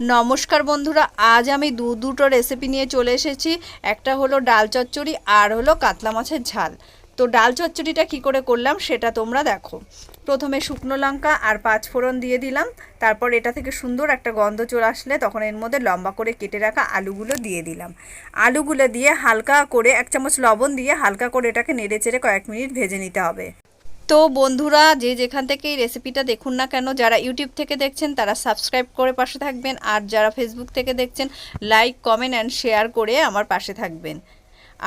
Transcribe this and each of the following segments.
নমস্কার বন্ধুরা, আজ আমি দু দুটো রেসিপি নিয়ে চলে এসেছি। একটা হলো ডাল চচ্চড়ি, আর হলো কাতলা মাছের ঝাল। তো ডাল চচ্চড়িটা কি করে করলাম সেটা তোমরা দেখো। প্রথমে শুকনো লঙ্কা আর পাঁচ ফোড়ন দিয়ে দিলাম। তারপর এটা থেকে সুন্দর একটা গন্ধ চলে আসলে তখন এর মধ্যে লম্বা করে কেটে রাখা আলুগুলো দিয়ে দিলাম। আলুগুলো দিয়ে হালকা করে এক চামচ লবণ দিয়ে হালকা করে এটাকে নেড়ে চেড়ে কয়েক মিনিট ভেজে নিতে হবে। তো বন্ধুরা, যে যেখান থেকে এই রেসিপিটা দেখুন না কেন, যারা ইউটিউব থেকে দেখছেন, তারা সাবস্ক্রাইব করে পাশে থাকবেন। আর যারা ফেসবুক থেকে দেখছেন লাইক কমেন্ট অ্যান্ড শেয়ার করে আমার পাশে থাকবেন।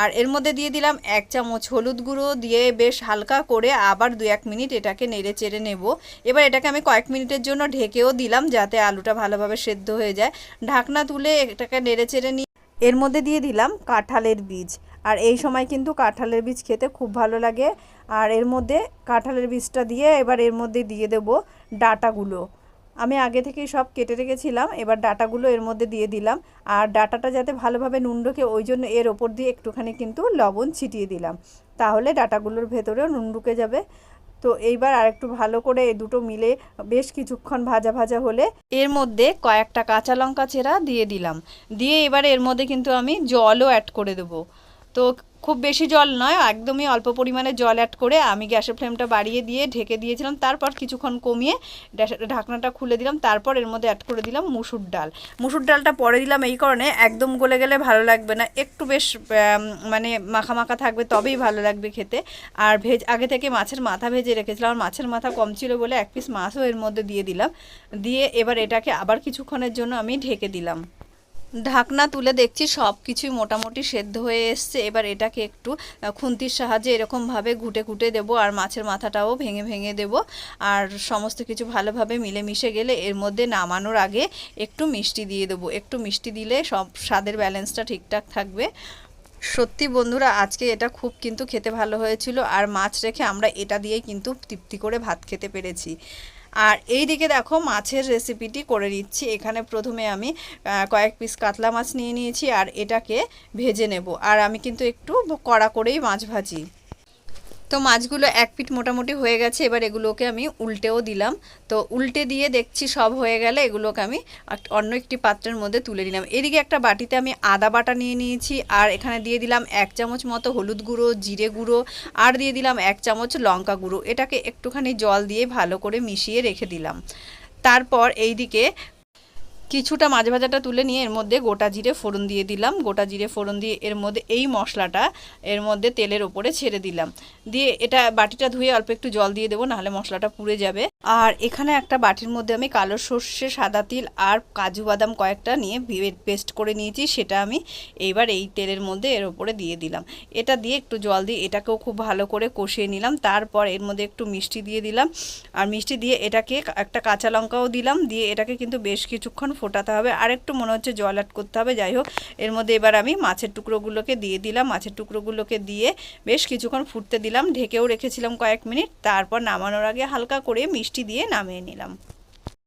আর এর মধ্যে দিয়ে দিলাম এক চামচ হলুদ গুঁড়ো, দিয়ে বেশ হালকা করে আবার দু এক মিনিট এটাকে নেড়ে চেড়ে নেব। এবার এটাকে আমি কয়েক মিনিটের জন্য ঢেকেও দিলাম যাতে আলুটা ভালোভাবে সেদ্ধ হয়ে যায়। ঢাকনা তুলে এটাকে নেড়ে চেড়ে নিয়ে এর মধ্যে দিয়ে দিলাম কাঁঠালের বীজ। আর এই সময় কিন্তু কাঁঠালের বীজ খেতে খুব ভালো লাগে। আর এর মধ্যে কাঁঠালের বীজটা দিয়ে এবার এর মধ্যে দিয়ে দেব ডাটাগুলো। আমি আগে থেকেই সব কেটে রেখেছিলাম, এবার ডাটাগুলো এর মধ্যে দিয়ে দিলাম। আর ডাটাটা যাতে ভালোভাবে নুন ঢোকে, ওই জন্য এর ওপর দিয়ে একটুখানি কিন্তু লবণ ছিটিয়ে দিলাম। তাহলে ডাটাগুলোর ভেতরেও নুন ঢুকে যাবে। তো এইবার আর একটু ভালো করে এই দুটো মিলে বেশ কিছুক্ষণ ভাজা ভাজা হলে এর মধ্যে কয়েকটা কাঁচা লঙ্কা চেরা দিয়ে দিলাম। দিয়ে এবার এর মধ্যে কিন্তু আমি জলও অ্যাড করে দেবো। তো খুব বেশি জল নয়, একদমই অল্প পরিমাণে জল অ্যাড করে আমি গ্যাসের ফ্লেমটা বাড়িয়ে দিয়ে ঢেকে দিয়েছিলাম, তারপর কিছুক্ষণ কমিয়ে ঢাকনাটা খুলে দিলাম, তারপর এর মধ্যে অ্যাড করে দিলাম মুসুর ডাল। মুসুর ডালটা পরে দিলাম এই কারণে একদম গলে গেলে ভালো লাগবে না, একটু বেশ মানে মাখা মাখা থাকবে তবেই ভালো লাগবে খেতে। আর ভেজ, আগে থেকে মাছের মাথা ভেজে রেখেছিলাম, আর মাছের মাথা কম ছিল বলে এক পিস মাছও এর মধ্যে দিয়ে দিলাম। দিয়ে এবার এটাকে আবার কিছুক্ষণের জন্য আমি ঢেকে দিলাম। ঢাকনা তুলে দেখছি সব কিছুই মোটামুটি সেদ্ধ হয়ে এসছে। এবার এটাকে একটু খুন্তির সাহায্যে এরকমভাবে ঘুটে ঘুটে দেবো আর মাছের মাথাটাও ভেঙে ভেঙে দেব। আর সমস্ত কিছু ভালোভাবে মিলেমিশে গেলে এর মধ্যে নামানোর আগে একটু মিষ্টি দিয়ে দেবো। একটু মিষ্টি দিলে সব স্বাদের ব্যালেন্সটা ঠিকঠাক থাকবে। সত্যি বন্ধুরা, আজকে এটা খুব কিন্তু খেতে ভালো হয়েছিল। আর মাছ রেখে আমরা এটা দিয়েই কিন্তু তৃপ্তি করে ভাত খেতে পেরেছি। আর এই দিকে দেখো মাছের রেসিপিটি করে নিচ্ছি। এখানে প্রথমে আমি কয়েক পিস কাতলা মাছ নিয়ে নিয়েছি আর এটাকে ভেজে নেব। আর আমি কিন্তু একটু কড়া করেই মাছ ভাজি। তো মাছগুলো এক পিঠ মোটামুটি হয়ে গেছে, এবার এগুলোকে আমি উল্টেও দিলাম। তো উল্টে দিয়ে দেখছি সব হয়ে গেলে এগুলোকে আমি অন্য একটি পাত্রের মধ্যে তুলে নিলাম। এদিকে একটা বাটিতে আমি আদা বাটা নিয়ে নিয়েছি, আর এখানে দিয়ে দিলাম এক চামচ মতো হলুদ গুঁড়ো, জিরে গুঁড়ো, আর দিয়ে দিলাম এক চামচ লঙ্কা গুঁড়ো। এটাকে একটুখানি জল দিয়ে ভালো করে মিশিয়ে রেখে দিলাম। তারপর এইদিকে কিছুটা মাছ ভাজাটা তুলে নিয়ে এর মধ্যে গোটা জিরে ফোড়ন দিয়ে দিলাম। গোটা জিরে ফোড়ন দিয়ে এর মধ্যে এই মশলাটা এর মধ্যে তেলের ওপরে ছেড়ে দিলাম। দিয়ে এটা বাটিটা ধুয়ে অল্প একটু জল দিয়ে দেবো, নাহলে মশলাটা পুড়ে যাবে। আর এখানে একটা বাটির মধ্যে আমি কালো সর্ষে, সাদা তিল আর কাজু বাদাম কয়েকটা নিয়ে পেস্ট করে নিয়েছি। সেটা আমি এইবার এই তেলের মধ্যে এর ওপরে দিয়ে দিলাম। এটা দিয়ে একটু জল দিয়ে এটাকেও খুব ভালো করে কষিয়ে নিলাম। তারপর এর মধ্যে একটু মিষ্টি দিয়ে দিলাম। আর মিষ্টি দিয়ে এটাকে একটা কাঁচা লঙ্কাও দিলাম। দিয়ে এটাকে কিন্তু বেশ কিছুক্ষণ ফোটাতে হবে। আর একটু মনে হচ্ছে জল অ্যাড করতে হবে। যাই হোক, এর মধ্যে এবার আমি মাছের টুকরোগুলোকে দিয়ে দিলাম। মাছের টুকরোগুলোকে দিয়ে বেশ কিছুক্ষণ ফুটতে দিলাম। ঢেকেও রেখেছিলাম কয়েক মিনিট। তারপর নামানোর আগে হালকা করে দিয়ে নামিয়ে নিলাম।